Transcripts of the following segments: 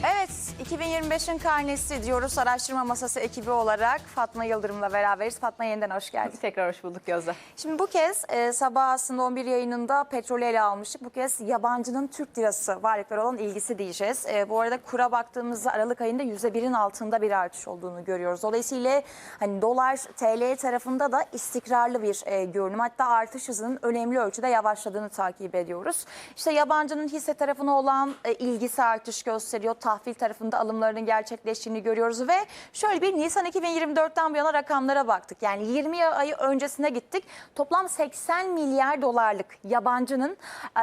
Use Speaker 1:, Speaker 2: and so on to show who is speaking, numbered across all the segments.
Speaker 1: Evet, 2025'in karnesi diyoruz araştırma masası ekibi olarak Fatma Yıldırım'la beraberiz. Fatma yeniden hoş geldin.
Speaker 2: Tekrar hoş bulduk Gözde.
Speaker 1: Şimdi bu kez e, sabah aslında 11 yayınında petrolü ele almıştık. Bu kez yabancının Türk lirası varlıklara olan ilgisi diyeceğiz. E, bu arada kura baktığımızda Aralık ayında %1'in altında bir artış olduğunu görüyoruz. Dolayısıyla hani dolar TL tarafında da istikrarlı bir e, görünüm. Hatta artış hızının önemli ölçüde yavaşladığını takip ediyoruz. İşte yabancının hisse tarafına olan e, ilgisi artış gösteriyor. Tahvil tarafında alımlarının gerçekleştiğini görüyoruz ve şöyle bir Nisan 2024'ten bu yana rakamlara baktık. Yani 20 ay öncesine gittik. Toplam 80 milyar dolarlık yabancının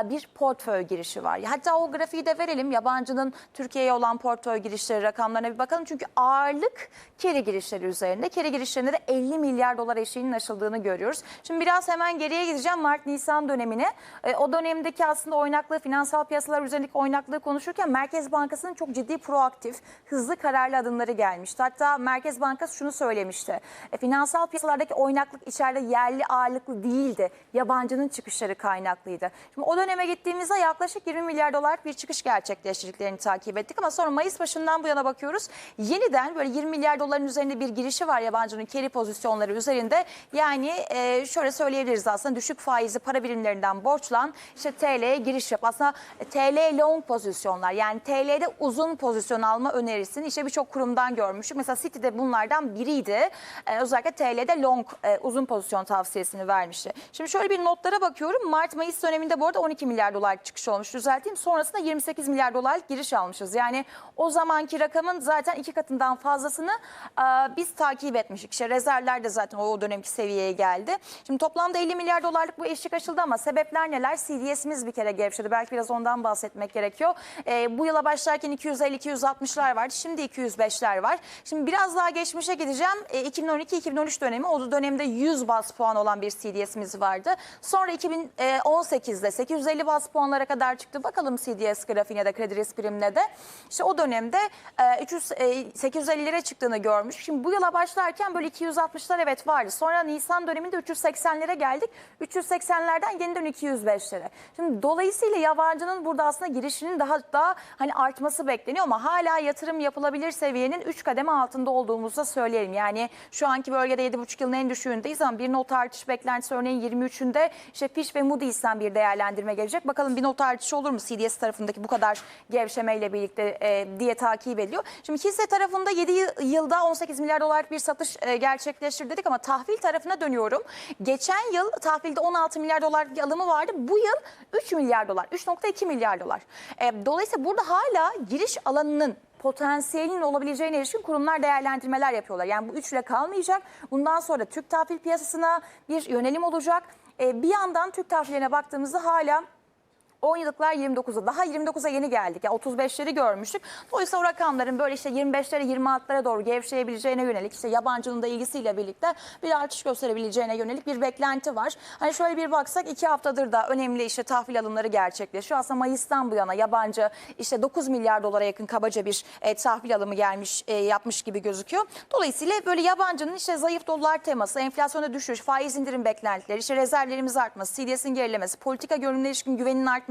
Speaker 1: e, bir portföy girişi var. Hatta o grafiği de verelim. Yabancının Türkiye'ye olan portföy girişleri rakamlarına bir bakalım. Çünkü ağırlık kere girişleri üzerinde. Kere girişlerinde de 50 milyar dolar eşiğinin aşıldığını görüyoruz. Şimdi biraz hemen geriye gideceğim Mart-Nisan dönemine. E, o dönemdeki aslında oynaklığı, finansal piyasalar üzerindeki oynaklığı konuşurken Merkez Bankası'nın çok ciddi proaktif, hızlı kararlı adımları gelmişti. Hatta Merkez Bankası şunu söylemişti. E, finansal piyasalardaki oynaklık içeride yerli ağırlıklı değildi. Yabancının çıkışları kaynaklıydı. Şimdi o döneme gittiğimizde yaklaşık 20 milyar dolar bir çıkış gerçekleştirdiklerini takip ettik. Ama sonra Mayıs başından bu yana bakıyoruz. Yeniden böyle 20 milyar doların üzerinde bir girişi var yabancının carry pozisyonları üzerinde. Yani e, şöyle söyleyebiliriz aslında düşük faizli para birimlerinden borçlan işte TL'ye giriş yap. Aslında TL long pozisyonlar yani TL'de uzun pozisyon alma önerisini işte birçok kurumdan görmüştük. Mesela Citi'de bunlardan biriydi. Ee, özellikle TL'de long e, uzun pozisyon tavsiyesini vermişti. Şimdi şöyle bir notlara bakıyorum. Mart-Mayıs döneminde bu arada 12 milyar dolar çıkış olmuş. Düzelteyim. Sonrasında 28 milyar dolarlık giriş almışız. Yani o zamanki rakamın zaten iki katından fazlasını e, biz takip etmiştik. İşte rezervler de zaten o dönemki seviyeye geldi. Şimdi toplamda 50 milyar dolarlık bu eşlik açıldı ama sebepler neler? CDS'imiz bir kere gevşedi. Belki biraz ondan bahsetmek gerekiyor. E, bu yıla başlarken 250-260'lar vardı. Şimdi 205'ler var. Şimdi biraz daha geçmişe gideceğim. E, 2012-2013 dönemi. O dönemde 100 bas puan olan bir CDS'imiz vardı. Sonra 2018'de 850 bas puanlara kadar çıktı. Bakalım CDS grafiğine de kredi risk primine de. İşte o dönemde e, 300, e, 850'lere çıktığını görmüş. Şimdi bu yıla başlarken böyle 260'lar evet vardı. Sonra Nisan döneminde 380'lere geldik. 380'lerden yeniden 205'lere. Şimdi dolayısıyla yabancının burada aslında girişinin daha da hani artması bekleniyor ama hala yatırım yapılabilir seviyenin 3 kademe altında olduğumuzu da söyleyelim. Yani şu anki bölgede 7,5 yılın en düşüğündeyiz ama bir not artış beklentisi örneğin 23'ünde işte Fitch ve Moody's'ten bir değerlendirme gelecek. Bakalım bir not artışı olur mu CDS tarafındaki bu kadar gevşemeyle birlikte e, diye takip ediyor. Şimdi hisse tarafında 7 yılda 18 milyar dolarlık bir satış e, gerçekleştirdi dedik ama tahvil tarafına dönüyorum. Geçen yıl tahvilde 16 milyar dolarlık bir alımı vardı. Bu yıl 3 milyar dolar, 3.2 milyar dolar. E, dolayısıyla burada hala alanının potansiyelinin olabileceğine ilişkin kurumlar değerlendirmeler yapıyorlar. Yani bu üçle kalmayacak. Bundan sonra Türk tahvil piyasasına bir yönelim olacak. E, bir yandan Türk tahvillerine baktığımızda hala 10 yıllıklar 29'a daha 29'a yeni geldik. Yani 35'leri görmüştük. Dolayısıyla o rakamların böyle işte 25'lere 26'lara doğru gevşeyebileceğine yönelik işte yabancının da ilgisiyle birlikte bir artış gösterebileceğine yönelik bir beklenti var. Hani şöyle bir baksak 2 haftadır da önemli işte tahvil alımları gerçekleşiyor. Aslında Mayıs'tan bu yana yabancı işte 9 milyar dolara yakın kabaca bir e, tahvil alımı gelmiş e, yapmış gibi gözüküyor. Dolayısıyla böyle yabancının işte zayıf dolar teması, enflasyonda düşüş, faiz indirim beklentileri, işte rezervlerimiz artması, CDS'in gerilemesi, politika görünümüne ilişkin güvenin artması,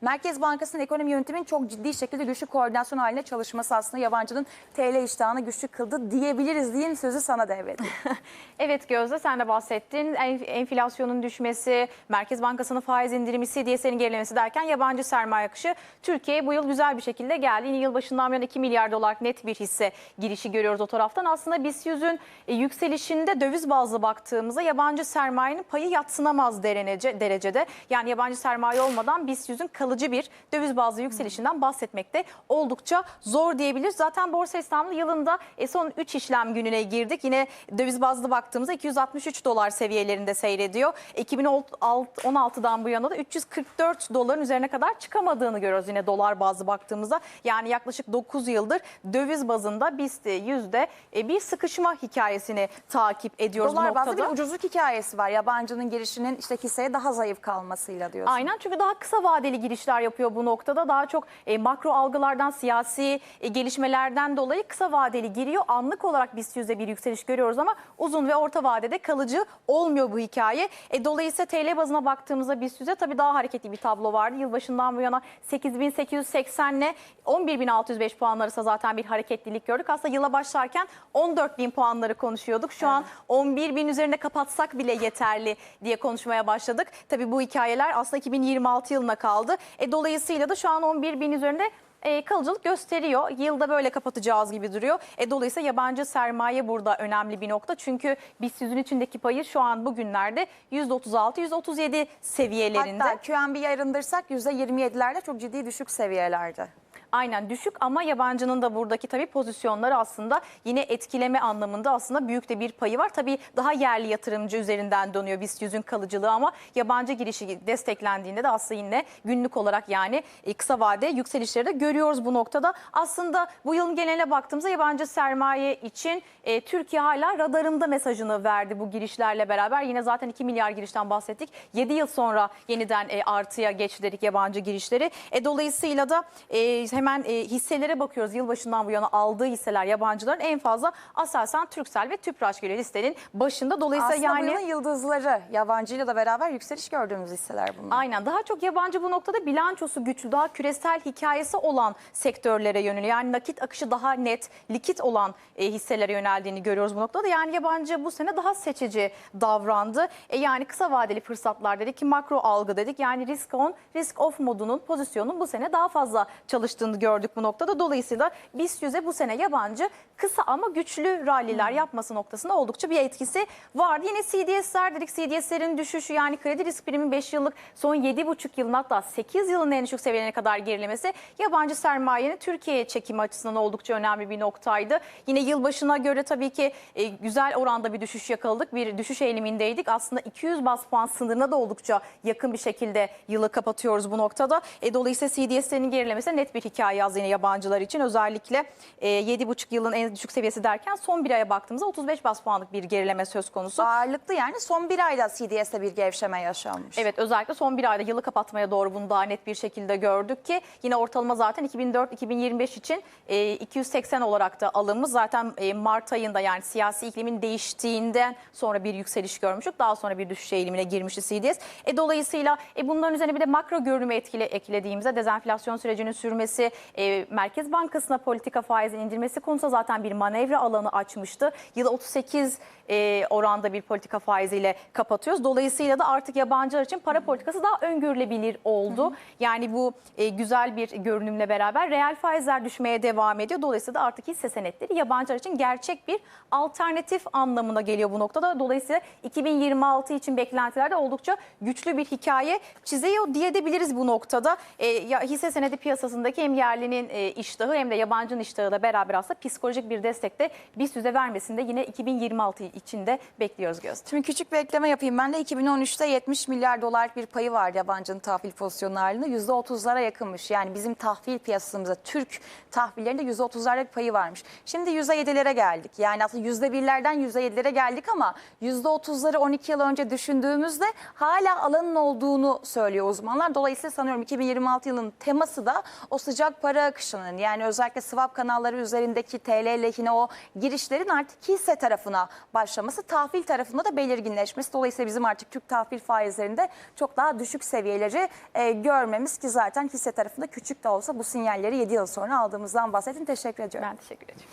Speaker 1: Merkez Bankası'nın ekonomi yönetiminin çok ciddi şekilde güçlü koordinasyon haline çalışması aslında yabancının TL iştahını güçlü kıldı diyebiliriz diyeyim sözü sana devredeyim.
Speaker 2: Evet Gözde sen de bahsettin. En- Enflasyonun düşmesi, Merkez Bankası'nın faiz indirimi, CDS'nin gerilemesi derken yabancı sermaye akışı Türkiye'ye bu yıl güzel bir şekilde geldi. Yine yılbaşından yana 2 milyar dolar net bir hisse girişi görüyoruz o taraftan. Aslında BIST 100'ün e, yükselişinde döviz bazlı baktığımızda yabancı sermayenin payı yatsınamaz derece, derecede. Yani yabancı sermaye olmadan BIST 100'ün kalıcı bir döviz bazlı yükselişinden bahsetmekte oldukça zor diyebiliriz. Zaten Borsa İstanbul yılında son 3 işlem gününe girdik. Yine döviz bazlı baktığımızda 263 dolar seviyelerinde seyrediyor. 2016'dan bu yana da 344 doların üzerine kadar çıkamadığını görüyoruz yine dolar bazlı baktığımızda. Yani yaklaşık 9 yıldır döviz bazında BIST yüzde e, bir sıkışma hikayesini takip ediyoruz
Speaker 1: Dolar bazlı bir ucuzluk hikayesi var. Yabancının girişinin işte hisseye daha zayıf kalmasıyla diyorsun.
Speaker 2: Aynen çünkü daha kısa kısa vadeli girişler yapıyor bu noktada. Daha çok e, makro algılardan, siyasi e, gelişmelerden dolayı kısa vadeli giriyor. Anlık olarak BIST yüzde bir yükseliş görüyoruz ama uzun ve orta vadede kalıcı olmuyor bu hikaye. E, dolayısıyla TL bazına baktığımızda BIST yüzde tabii daha hareketli bir tablo vardı. Yılbaşından bu yana 8880 ile 11605 puan arasında zaten bir hareketlilik gördük. Aslında yıla başlarken 14000 puanları konuşuyorduk. Şu an 11000 üzerinde kapatsak bile yeterli diye konuşmaya başladık. Tabii bu hikayeler aslında 2026 yılına kaldı. E, dolayısıyla da şu an 11000 üzerinde e, kalıcılık gösteriyor. Yılda böyle kapatacağız gibi duruyor. E, dolayısıyla yabancı sermaye burada önemli bir nokta. Çünkü BIST 100'ün içindeki payı şu an bugünlerde %36-%37 seviyelerinde.
Speaker 1: Hatta QNB'yi arındırsak %27'lerde çok ciddi düşük seviyelerde.
Speaker 2: Aynen düşük ama yabancının da buradaki tabii pozisyonları aslında yine etkileme anlamında aslında büyük de bir payı var. Tabii daha yerli yatırımcı üzerinden dönüyor BIST 100'ün kalıcılığı ama yabancı girişi desteklendiğinde de aslında yine günlük olarak yani e, kısa vade yükselişleri de görüyoruz bu noktada. Aslında bu yılın geneline baktığımızda yabancı sermaye için e, Türkiye hala radarımda mesajını verdi bu girişlerle beraber. Yine zaten 2 milyar girişten bahsettik. 7 yıl sonra yeniden e, artıya geçti dedik yabancı girişleri. E, dolayısıyla da e, hemen e, hisselere bakıyoruz. Yılbaşından bu yana aldığı hisseler yabancıların en fazla Aselsan, Türksel ve Tüpraş geliyor listenin başında. Dolayısıyla
Speaker 1: Aslında
Speaker 2: yani
Speaker 1: yılın yıldızları yabancıyla da beraber yükseliş gördüğümüz hisseler bunlar.
Speaker 2: Aynen daha çok yabancı bu noktada bilançosu güçlü daha küresel hikayesi olan sektörlere yöneliyor. Yani nakit akışı daha net likit olan e, hisselere yöneldiğini görüyoruz bu noktada. Yani yabancı bu sene daha seçici davrandı. E, yani kısa vadeli fırsatlar dedik ki makro algı dedik. Yani risk on risk off modunun pozisyonun bu sene daha fazla çalıştığını gördük bu noktada. Dolayısıyla BIST 100'e bu sene yabancı kısa ama güçlü ralliler yapması noktasında oldukça bir etkisi vardı. Yine CDS'ler dedik. CDS'lerin düşüşü yani kredi risk primi 5 yıllık son 7,5 yılın hatta 8 yılın en düşük seviyelerine kadar gerilemesi yabancı sermayenin Türkiye'ye çekimi açısından oldukça önemli bir noktaydı. Yine yılbaşına göre tabii ki e, güzel oranda bir düşüş yakaladık. Bir düşüş eğilimindeydik. Aslında 200 bas puan sınırına da oldukça yakın bir şekilde yılı kapatıyoruz bu noktada. E, dolayısıyla CDS'lerin gerilemesi net bir hikaye yaz yine yabancılar için. Özellikle e, 7,5 yılın en düşük seviyesi derken son bir aya baktığımızda 35 bas puanlık bir gerileme söz konusu.
Speaker 1: Ağırlıklı yani son bir ayda CDS'te bir gevşeme yaşanmış.
Speaker 2: Evet özellikle son bir ayda yılı kapatmaya doğru bunu daha net bir şekilde gördük ki yine ortalama zaten 2004-2025 için e, 280 olarak da alınmış. Zaten e, Mart ayında yani siyasi iklimin değiştiğinden sonra bir yükseliş görmüştük. Daha sonra bir düşüş eğilimine girmişti CDS. E, dolayısıyla e, bunların üzerine bir de makro görünümü etkile, eklediğimizde dezenflasyon sürecinin sürmesi, e, Merkez Bankası'na politika faizin indirmesi konusunda zaten bir manevra alanı açmıştı. Yılı 38 e, oranda bir politika faiziyle kapatıyoruz. Dolayısıyla da artık yabancılar için para politikası daha öngörülebilir oldu. Yani bu e, güzel bir görünümle beraber reel faizler düşmeye devam ediyor. Dolayısıyla da artık hisse senetleri yabancılar için gerçek bir alternatif anlamına geliyor bu noktada. Dolayısıyla 2026 için beklentilerde oldukça güçlü bir hikaye çiziyor diyebiliriz bu noktada. E, ya, hisse senedi piyasasındaki hem yerlinin e, iştahı hem de yabancının iştahı da beraber aslında psikolojik bir destekte BIST yüze vermesinde yine 2026 içinde bekliyoruz Gözde.
Speaker 1: Şimdi küçük bir ekleme yapayım. Ben de 2013'te 70 milyar dolarlık bir payı vardı yabancının tahvil pozisyonu ağırlığında. %30'lara yakınmış. Yani bizim tahvil piyasamızda Türk tahvillerinde %30'larda bir payı varmış. Şimdi %7'lere geldik. Yani aslında %1'lerden %7'lere geldik ama %30'ları 12 yıl önce düşündüğümüzde hala alanın olduğunu söylüyor uzmanlar. Dolayısıyla sanıyorum 2026 yılının teması da o sıcak para akışının yani özellikle swap kanalları üzerindeki TL lehine o girişlerin artık hisse tarafına başlaması, tahvil tarafında da belirginleşmesi. Dolayısıyla bizim artık Türk tahvil faizlerinde çok daha düşük seviyeleri e, görmemiz ki zaten hisse tarafında küçük de olsa bu sinyalleri 7 yıl sonra aldığımızdan bahsedin. Teşekkür ediyorum.
Speaker 2: Ben teşekkür ederim.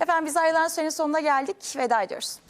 Speaker 1: Efendim biz ayrılan sürenin sonuna geldik. Veda ediyoruz.